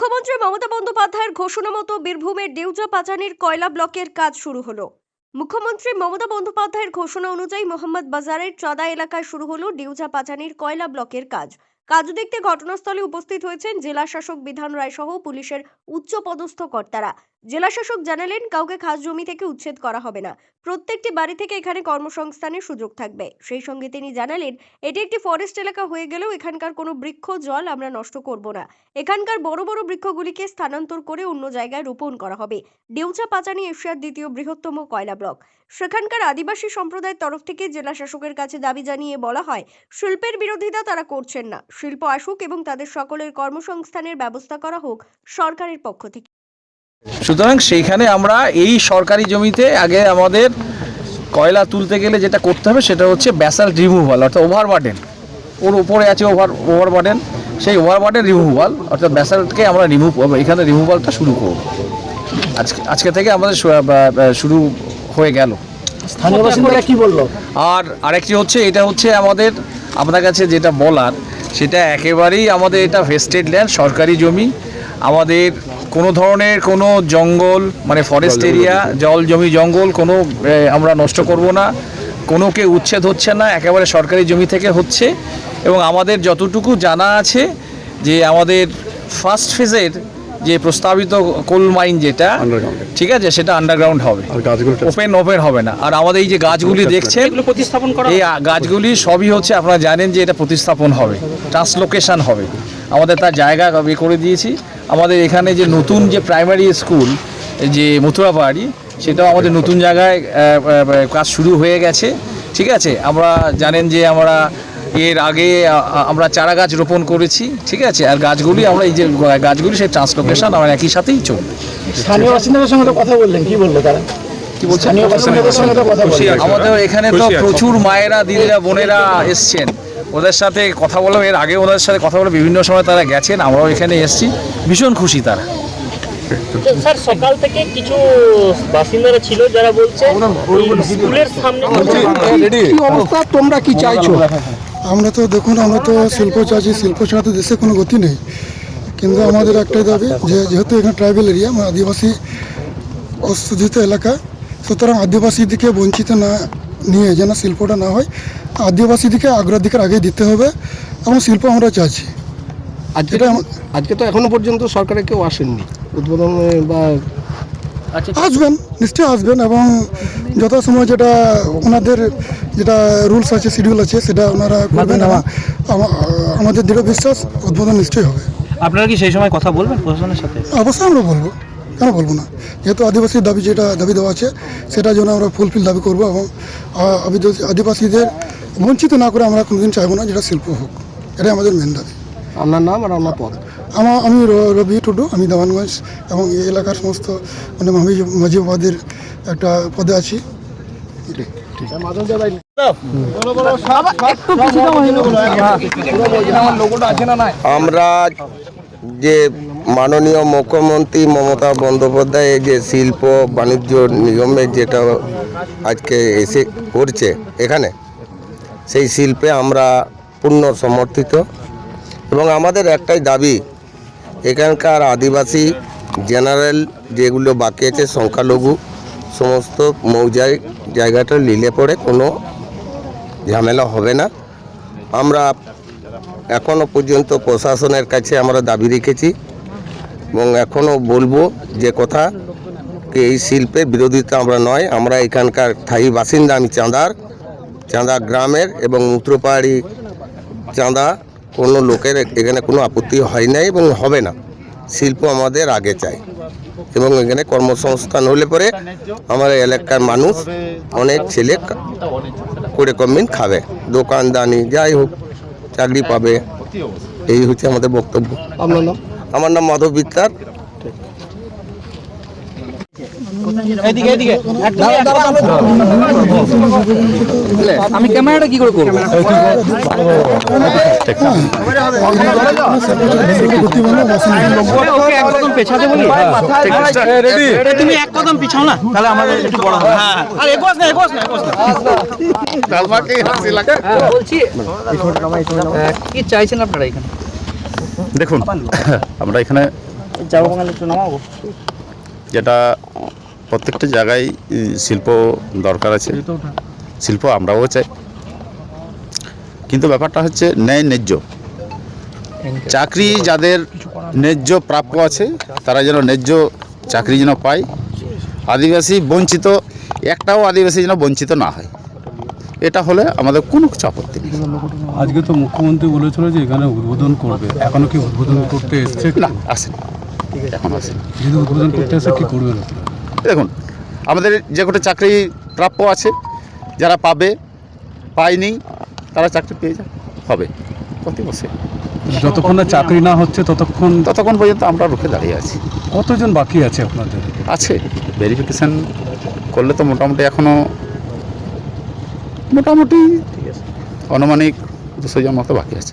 মুখ্যমন্ত্রী মমতা বন্দ্যোপাধ্যায়ের ঘোষণা মতো বীরভূমের ডিউজা পাচানির কয়লা ব্লকের কাজ শুরু হলো। মুখ্যমন্ত্রী মমতা বন্দ্যোপাধ্যায়ের ঘোষণা অনুযায়ী মোহাম্মদ বাজারের চাঁদা এলাকায় শুরু হলো ডিউজা পাচানির কয়লা ব্লকের কাজ। কাজ দেখতে ঘটনাস্থলে উপস্থিত হয়েছেন জেলা শাসক বিধান রায় সহ পুলিশের উচ্চ পদস্থ কর্তারা। জেলা শাসক জানালেন, কাউকে খাস জমি থেকে উচ্ছেদ করা হবে না। প্রত্যেকটি বাড়ি থেকে এখানে কর্মসংস্থানের সুযোগ থাকবে। সেই সঙ্গে তিনি জানালেন, এটি একটি ফরেস্ট এলাকা হয়ে গেলেও এখানকার কোনো বৃক্ষ, জল আমরা নষ্ট করব না। এখানকার বড় বড় বৃক্ষগুলিকে স্থানান্তর করে অন্য জায়গায় রোপণ করা হবে। ডেউচা পাচানি এশিয়ার দ্বিতীয় বৃহত্তম কয়লা ব্লক। সেখানকার আদিবাসী সম্প্রদায়ের তরফ থেকে জেলা শাসকের কাছে দাবি জানিয়ে বলা হয়, শিল্পের বিরোধিতা তারা করছেন না। শিল্প আসুক এবং তাদের সকলের কর্মসংস্থানের ব্যবস্থা করা হোক সরকারের পক্ষ থেকে। সুতরাং সেইখানে আমরা এই সরকারি জমিতে আগে আমাদের কয়লা তুলতে গেলে যেটা করতে হবে সেটা হচ্ছে ব্যাসাল্ট রিমুভাল অর্থাৎ ওভার বার্ডেন ওর উপরে আছে ওভার ওভার বার্ডেন সেই ওভার বার্ডেন রিমুভাল অর্থাৎ ব্যাসাল্টকে আমরা রিমুভ এখানে রিমুভালটা শুরু করব। আজকে আজকে থেকে আমাদের শুরু হয়ে গেল। স্থানীয় বাসিন্দারা কি বলল? আর আরেকটি হচ্ছে এটা হচ্ছে আমাদের আপনার কাছে যেটা বলার সেটা একেবারেই আমাদের এটা ভেস্টেড ল্যান্ড সরকারি জমি। আমাদের কোনো ধরনের কোনো জঙ্গল মানে ফরেস্ট এরিয়া জল জমি জঙ্গল কোনো আমরা নষ্ট করব না। কোনো কেউ উচ্ছেদ হচ্ছে না একেবারে সরকারি জমি থেকে হচ্ছে। এবং আমাদের যতটুকু জানা আছে যে আমাদের ফার্স্ট ফেজের যে প্রস্তাবিত কোল মাইন যেটা ঠিক আছে সেটা আন্ডারগ্রাউন্ড হবে। ওপেন ওপেন হবে না। আর আমাদের এই যে গাছগুলি দেখছেন প্রতিস্থাপন করা এই গাছগুলি সবই হচ্ছে আপনারা জানেন যে এটা প্রতিস্থাপন হবে। ট্রান্সলোকেশন হবে। আমাদের তার জায়গা ইয়ে করে দিয়েছি। আমাদের এখানে যে নতুন যে প্রাইমারি স্কুল যে মথুরাপাড়ি সেটাও আমাদের নতুন জায়গায় কাজ শুরু হয়ে গেছে। ঠিক আছে আমরা জানেন যে আমরা এর আগে আমরা চারা গাছ রোপণ করেছি ঠিক আছে? আর গাছগুলি আমরা এই যে গাছগুলি সেই ট্রান্সলোকেশন আমার একই সাথেই চলবে। স্থানীয় বাসিন্দাদের সঙ্গে তো কথা বললেন কি বলল তারা? কি বলছেন? স্থানীয় বাসিন্দাদের সঙ্গে তো কথা বললেন। আমাদের এখানে তো প্রচুর মায়েরা দিদিরা বোনেরা এসছেন। ওদের সাথে কথা বললাম এর আগে ওদের সাথে কথা বলে বিভিন্ন সময় তারা গেছেন আমরাও এখানে এসেছি। ভীষণ খুশি তারা। স্যার সকাল থেকে কিছু বাসিন্দারা ছিল যারা বলছে স্কুলের সামনে তোমরা কি চাইছো? আমরা তো দেখুন আমরা তো শিল্প চাইছি শিল্প ছাড়া তো দেশে কোনো গতি নেই। কিন্তু আমাদের একটাই দাবি যে যেহেতু এখানে ট্রাইবেল এরিয়া মানে আদিবাসী অশোধিত এলাকা সুতরাং আদিবাসীদিকে বঞ্চিত না নিয়ে যেন শিল্পটা না হয় আদিবাসীদিকে অগ্রাধিকার আগে দিতে হবে এবং শিল্প আমরা চাইছি। আজকে আজকে তো এখনও পর্যন্ত সরকারে কেউ আসেননি। উদ্বোধন বা আসবেন নিশ্চয়ই আসবেন এবং যথাসময় যেটা ওনাদের যেটা রুলস আছে শিডিউল আছে সেটা ওনারা করবেন। এবং আমাদের দৃঢ় বিশ্বাস উদ্বোধন নিশ্চয়ই হবে। আপনারা কি সেই সময় কথা বলবেন প্রশাসনের সাথে? অবশ্যই আমরা বলব। কেন বলব না? যেহেতু আদিবাসীর দাবি যেটা দাবি দেওয়া আছে সেটা যেন আমরা ফুলফিল দাবি করব এবং আদিবাসীদের বঞ্চিত না করে আমরা কোনোদিন চাইব না যেটা শিল্প হোক। এটাই আমাদের মেন দাবি। আপনার নাম আর আপনার পদ? আমার, আমি রবি টুডু, আমি দেওয়ানগঞ্জ এবং এই এলাকার সমস্ত মানে মাঝি মাঝিবাদের একটা পদে আছি। আমরা যে মাননীয় মুখ্যমন্ত্রী মমতা বন্দ্যোপাধ্যায়, যে শিল্প বাণিজ্য নিগমের যেটা আজকে এসে করছে এখানে, সেই শিল্পে আমরা পূর্ণ সমর্থিত। এবং আমাদের একটাই দাবি এখানকার আদিবাসী জেনারেল যেগুলো বাকি আছে, সংখ্যালঘু, সমস্ত মৌজায় জায়গাটা লিলে পড়ে, কোনো ঝামেলা হবে না। আমরা এখনও পর্যন্ত প্রশাসনের কাছে আমরা দাবি রেখেছি এবং এখনও বলব যে কথা এই শিল্পের বিরোধিতা আমরা নয়, আমরা এখানকার স্থায়ী বাসিন্দা আমি চাঁদার, চাঁদা গ্রামের এবং মূত্রপাহাড়ি চাঁদা কোনো লোকের এখানে কোনো আপত্তি হয় নাই এবং হবে না। শিল্প আমাদের আগে চাই। এবং এখানে কর্মসংস্থান হলে পরে আমার এলাকার মানুষ অনেক ছেলে করে কমিন খাবে। দোকানদানি যাই হোক চাকরি পাবে। এই হচ্ছে আমাদের বক্তব্য। আপনার নাম? আমার নাম মাধব বিত্তার এদিকে এদিকে। আমি ক্যামেরাটা কি করে করব? এ, তুমি এক কদম পিছাও না। তাহলে আমাদের একটু বড় হবে। হ্যাঁ আর এগোস না এগোস না এগোস না। বলছি কি চাইছেন আপনারা এখানে? দেখুন আমরা এখানে যাব বাঙালি একটু নামাবো। যেটা প্রত্যেকটা জায়গায় শিল্প দরকার আছে। শিল্প আমরাও চাই। কিন্তু ব্যাপারটা হচ্ছে ন্যায় ন্যায্য। চাকরি যাদের ন্যায্য প্রাপ্য আছে তারা যেন ন্যায্য চাকরি যেন পায়। আদিবাসী বঞ্চিত একটাও আদিবাসী যেন বঞ্চিত না হয়। এটা হলে আমাদের কোনো কিছু আপত্তি নেই। আজকে তো মুখ্যমন্ত্রী বলেছিল যে এখানে উদ্বোধন করবে। এখনও কি উদ্বোধন করতে এসছে? না আসেন। এখন আসেন। যদি উদ্বোধন করতে এসে কি করবেন? দেখুন আমাদের যে কটা চাকরি প্রাপ্য আছে যারা পাবে পায়নি তারা চাকরি পেয়ে যাবে হবে। প্রতি বছর। যতক্ষণ না চাকরি না হচ্ছে ততক্ষণ ততক্ষণ পর্যন্ত আমরা রুখে দাঁড়িয়ে আছি। কতজন বাকি আছে আপনাদের? আছে। ভেরিফিকেশান করলে তো মোটামুটি এখনও মোটামুটি ঠিক আছে। আনুমানিক দুশো জন মতো বাকি আছে।